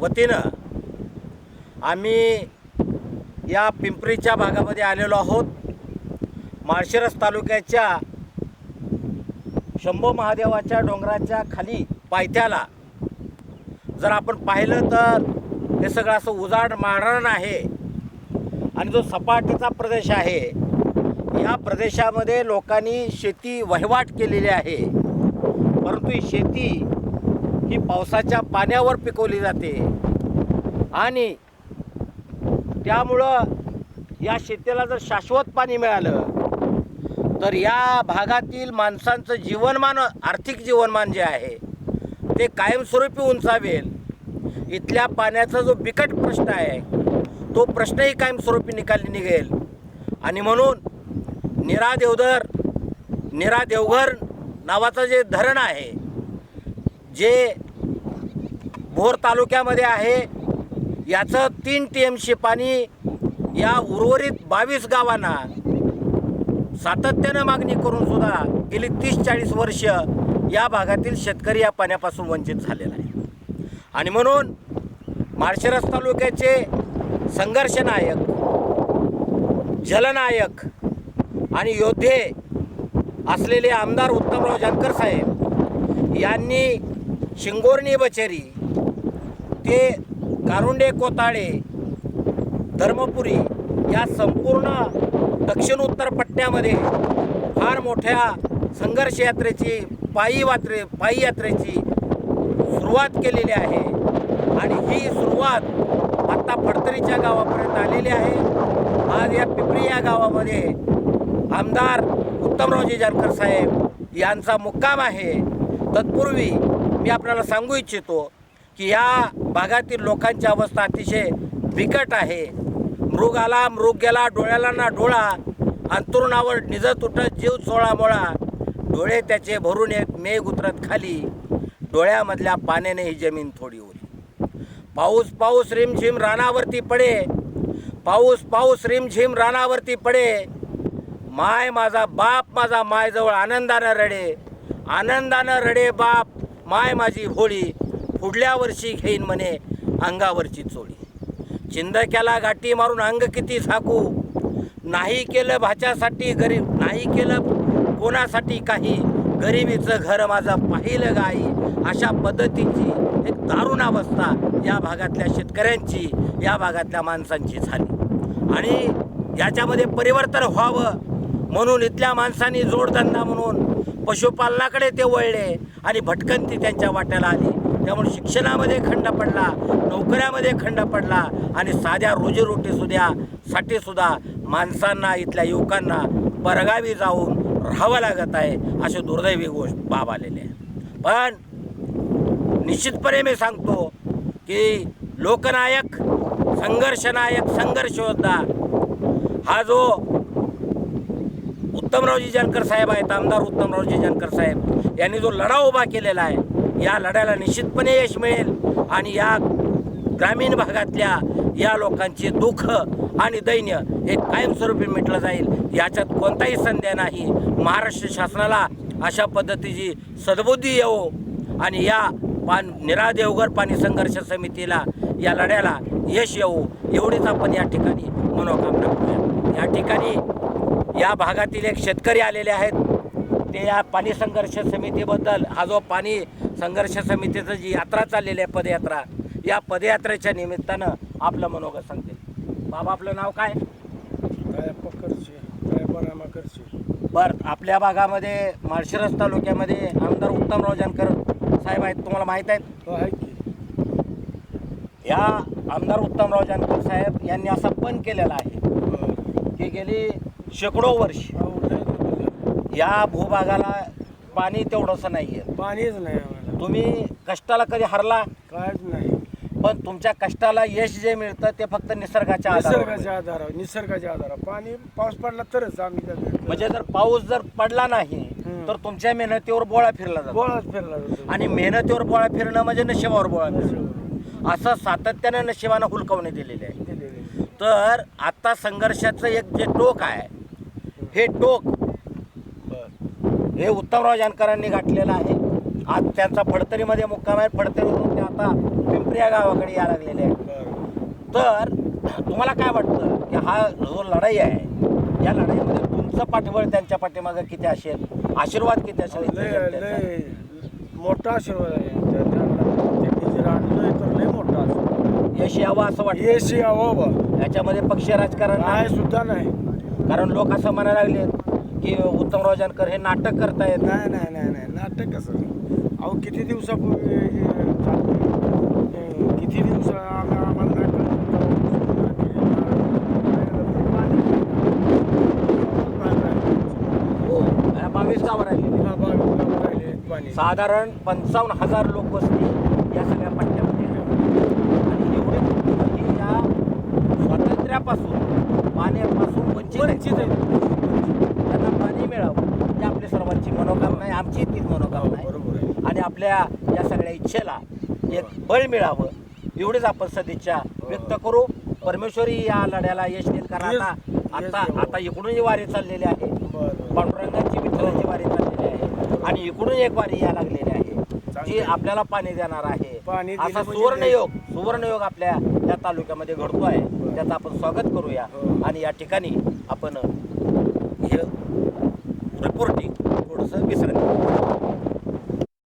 वतीनं आम्ही या पिंपरीच्या भागामध्ये आलेलो आहोत. माळशिरस तालुक्याच्या शंभो महादेवाच्या डोंगराच्या खाली पायथ्याला जर आपण पाहिलं तर हे सगळं असं उजाड मारण आहे. आणि जो सपाटीचा प्रदेश आहे या प्रदेशामध्ये लोकांनी शेती वहिवाट केलेली आहे. परंतु ही शेती ही पावसाच्या पाण्यावर पिकवली जाते. आणि त्यामुळं या शेतीला जर शाश्वत पाणी मिळालं तर या भागातील माणसांचं जीवनमान आर्थिक जीवनमान जे आहे ते कायमस्वरूपी उंचावेल. इथल्या पाण्याचा जो बिकट प्रश्न आहे तो प्रश्नही कायमस्वरूपी निकाली निघेल. आणि म्हणून निरा देवधर निरा देवघर नावाचं जे धरण आहे जे भोर तालुक्यामध्ये आहे याचं तीन टी एम सी पाणी या उर्वरित बावीस गावांना सातत्यानं मागणी करून सुद्धा गेली तीस चाळीस वर्ष या भागातील शेतकरी या पाण्यापासून वंचित झालेला आहे. आणि म्हणून माळशिरस तालुक्याचे संघर्ष नायक जलनायक आणि योद्धे असलेले आमदार उत्तमराव जानकर साहेब यांनी शिंगोर्णी बचेरी ते कारुंडे कोताळे धर्मपुरी या संपूर्ण दक्षिण उत्तर पट्ट्यामध्ये फार मोठ्या संघर्ष यात्रेची पायी वात्रे पायी यात्रेची सुरुवात केलेली आहे. आणि ही सुरुवात आत्ता फडतरीच्या गावापर्यंत आलेली आहे. आज या पिपरी या गावामध्ये आमदार उत्तमरावजी जानकर साहेब यांचा मुक्काम आहे. तत्पूर्वी मी आपल्याला सांगू इच्छितो की या भागातील लोकांची अवस्था अतिशय बिकट आहे. मृग आला मृग गेला डोळ्याला ना डोळा अंतरुणावर निज तुटत जीव चोळा मोळा. डोळे त्याचे भरून येत मेघ उतरत खाली. डोळ्यामधल्या पाण्याने ही जमीन थोडी उरली पाऊस पाऊस रिमझिम रानावरती पडे. पाऊस पाऊस रिमझिम रानावरती पडे. माय माझा बाप माझा मायजवळ आनंदानं रडे. आनंदानं रडे बाप. माय माझी भोळी पुढल्या वर्षी घेईन म्हणे अंगावरची चोळी. चिंदक्याला गाठी मारून अंग किती झाकू? नाही केलं भाच्यासाठी गरीब नाही केलं कोणासाठी काही? गरिबीचं घर माझं पाहिलं गाई. अशा पद्धतीची एक दारुण अवस्था या भागातल्या शेतकऱ्यांची या भागातल्या माणसांची झाली. आणि याच्यामध्ये परिवर्तन व्हावं म्हणून इथल्या माणसांनी जोडधंदा म्हणून पशुपालनाकडे ते वळले. आणि भटकंती त्यांच्या वाट्याला आली. त्यामुळे शिक्षणामध्ये खंड पडला नोकऱ्यामध्ये खंड पडला आणि साध्या रोजीरोटीसुद्धा साठीसुद्धा माणसांना इथल्या युवकांना परगावी जाऊन राहावं लागत आहे असे दुर्दैवी गोष्ट बाब आलेले आहे. पण निश्चितपणे मी सांगतो की लोकनायक संघर्षनायक संघर्षयोद्धा हा जो उत्तमरावजी जानकर साहेब आहेत आमदार उत्तमरावजी जानकर साहेब. यांनी जो लढा उभा केलेला आहे या लढ्याला निश्चितपणे यश मिळेल आणि या ग्रामीण भागातल्या या लोकांचे दुःख आणि दैन्य हे कायमस्वरूपी मिटलं जाईल. याच्यात कोणताही संदेह नाही. महाराष्ट्र शासनाला अशा पद्धतीची सद्बुद्धी येवो आणि या पान निरा देवघर पाणी संघर्ष समितीला या लढ्याला यश येवो एवढीच आपण या ठिकाणी मनोकामना करूया. या ठिकाणी या भागातील एक शेतकरी आलेले आहेत. ते या पाणी संघर्ष समितीबद्दल हा जो पाणी संघर्ष समितीचं जी यात्रा चाललेली आहे पदयात्रा या पदयात्रेच्या निमित्तानं आपलं मनोगत सांगते. बाबा आपलं नाव काय? बर आपल्या भागामध्ये माळशिरस तालुक्यामध्ये आमदार उत्तमराव जानकर साहेब आहेत तुम्हाला माहीत आहेत? हो या आमदार उत्तमराव जानकर साहेब यांनी असा पण केलेला आहे. की गेली शेकडो वर्ष. दिवस. या भूभागाला पाणी तेवढंसं नाही आहे पाणीच नाही आम्हाला. तुम्ही कष्टाला कधी हरला? कायच नाही. पण तुमच्या कष्टाला यश जे मिळतं ते फक्त निसर्गाच्या आधारावर निसर्गाच्या आधारावर निसर्गाच्या आधारावर. पाणी पाऊस पडला तरच आम्ही म्हणजे जर पाऊस जर पडला नाही हम्म. तर तुमच्या मेहनतीवर बोळा फिरला जातो. गोळाच फिरला जातो. आणि मेहनतीवर बोळा फिरणं म्हणजे नशिबावर बोळा फिरणं. असं सातत्यानं नशिबानं हुलकावणी दिलेले आहे. दिलेले. तर आता संघर्षाचं एक जे टोक आहे हे टोक. हे उत्तमराव जानकरांनी गाठलेलं आहे. आज त्यांचा फडतरीमध्ये मुक्काम आहे. फडतरीवरून ते आता पिंपरी भरपूर या गावाकडे या लागलेले आहेत. तर तुम्हाला काय वाटतं की हा जो लढाई आहे या लढाईमध्ये तुमचं पाठबळ त्यांच्या पाठीमागं किती असेल? आशीर्वाद किती असेल मोठा आशीर्वाद आहे. मोठा यश यावं असं वाटतं? यश यावं याच्यामध्ये पक्ष राजकारण सुद्धा नाही. कारण लोक असं म्हणायला लागले की उत्तमराव जानकर हे नाटक करतायत. नाही नाही नाही नाही नाटक कसं? अहो किती दिवसापूर्वी हे. हे किती दिवस आम्ही आम्हाला नाही. कळलं हो आणि बावीस गावं राहिलेली पाणी. साधारण पंचावन्न हजार लोक वस्ती या सगळ्या पट्ट्यामध्ये आहेत. आणि एवढे कुटुंब ही या स्वातंत्र्यापासून पाण्यापासून वंचित. त्यांना पाणी मिळावं ही आपली सर्वांची मनोकामना आहे. आमची तीच मनोकामना आहे. बरोबर आहे. आणि आपल्या या सगळ्या इच्छेला एक बळ मिळावं. एवढीच आपण सदिच्छा व्यक्त करू. परमेश्वरी या लढ्याला यश देईल. कारण आता आता. आता इकडून जी वारी चाललेली आहे. पांडुरंगाची विठ्ठलाची वारी चाललेली आहे. आणि इकडून एक वारी या लागलेली आहे. जी. आपल्याला पाणी देणार आहे. पाणी दिलं असा म्हणजे सुवर्णयोग सुवर्णयोग आपल्या या तालुक्यामध्ये घडतो आहे त्याचं आपण स्वागत करूया. हो. आणि या ठिकाणी आपण हे रिपोर्टिंग थोडंसं विसरत